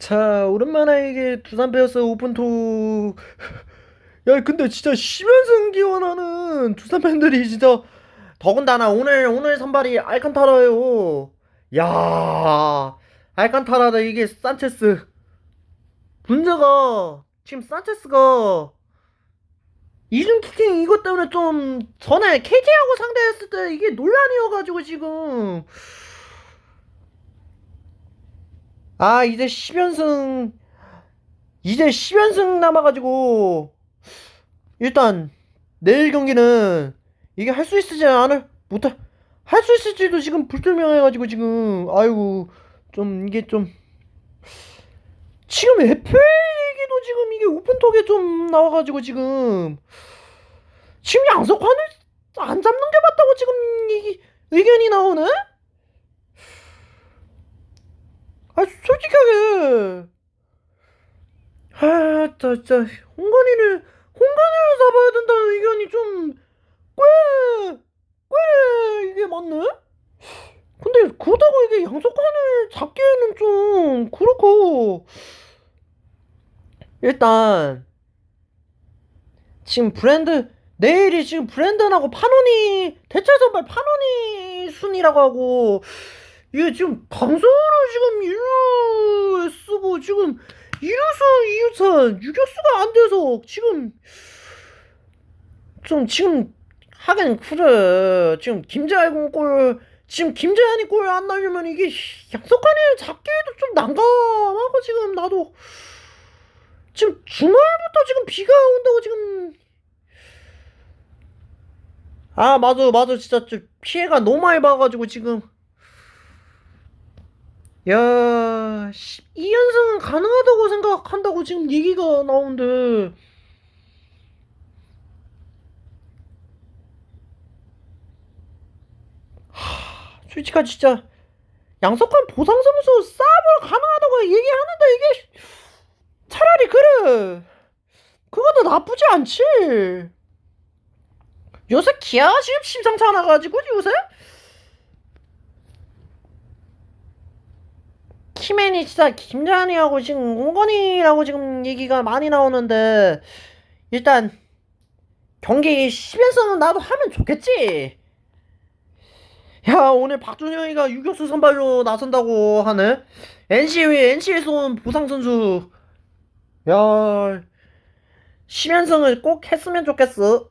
자, 오랜만에 이게 두산 베어스 오픈토. 야, 근데 진짜 10연승 기원하는 두산 팬들이 진짜 더군다나 오늘 오늘 선발이 알칸타라예요. 야, 알칸타라다 이게 산체스. 문제가 지금 산체스가 이중 키킹 이것 때문에 좀 전에 KT하고 상대했을 때 이게 논란이어가지고 지금 아 이제 10연승 이제 10연승 남아가지고 일단 내일 경기는 이게 할 수 있을지 않을 못할 할 수 있을지도 지금 불투명해가지고 지금 아이고 좀 이게 좀 지금 FA 얘기도 지금 이게 오픈톡에 좀 나와가지고 지금 지금 양석환을 안 잡는 게 맞다고 지금 이 의견이 나오네? 아 솔직하게. 아 진짜 홍건이를 홍건이를 잡아야 된다는 의견이 좀 꽤 꽤 이게 맞네? 근데 그렇다고 이게 양석환을 잡기에는 좀 그렇고. 일단 지금 브랜드 내일이 지금 브랜든하고 파노니 대체 선발 파노니 순이라고 하고 이게 지금 강서를 지금 일루 쓰고 지금 이루수 이유찬 유격수가 안 돼서 지금 좀 지금 하긴 그래. 지금 김재환 골 지금 김재환이 골안 넣으면 이게 양석환이 잡기에도 좀 난감하고 지금 나도 지금 주말부터 지금 비가 온다고 지금. 아 맞아 맞아. 진짜 좀 피해가 너무 많이 봐가지고 지금 야 2연승은 가능하다고 생각한다고 지금 얘기가 나오는데. 하, 솔직히 진짜 양석환 보상점수 싸움을 가능하다고 얘기하는데 이게 차라리 그래. 그것도 나쁘지 않지. 요새 기아가 지금 심상치 않아가지고 요새 키맨이 진짜 김재환이하고 지금 홍건이라고 지금 얘기가 많이 나오는데 일단 경기 10연승은 나도 하면 좋겠지. 야 오늘 박준영이가 유격수 선발로 나선다고 하네. NC NC에서 온 보상 선수. 야 10연승을 꼭 했으면 좋겠어